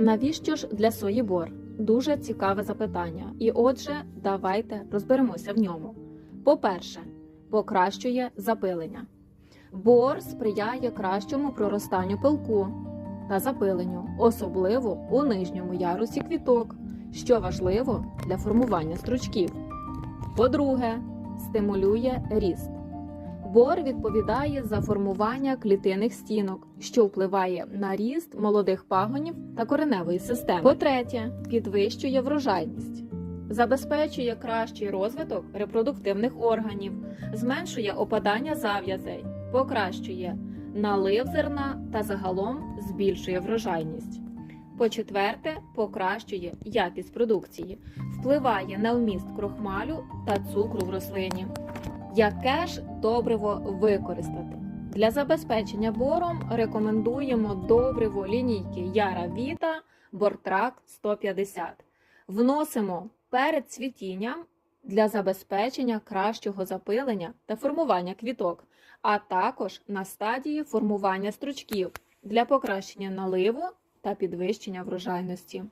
Навіщо ж для сої бор? Дуже цікаве запитання. І отже, давайте розберемося в ньому. По-перше, покращує запилення. Бор сприяє кращому проростанню пилку та запиленню, особливо у нижньому ярусі квіток, що важливо для формування стручків. По-друге, стимулює ріст. Бор відповідає за формування клітинних стінок, що впливає на ріст молодих пагонів та кореневої системи. По-третє, підвищує врожайність, забезпечує кращий розвиток репродуктивних органів, зменшує опадання зав'язей, покращує налив зерна та загалом збільшує врожайність. По-четверте, покращує якість продукції, впливає на вміст крохмалю та цукру в рослині. Яке ж добриво використати? Для забезпечення бором рекомендуємо добриво лінійки Яра Віта Бортрак 150. Вносимо перед цвітінням для забезпечення кращого запилення та формування квіток, а також на стадії формування стручків для покращення наливу та підвищення врожайності.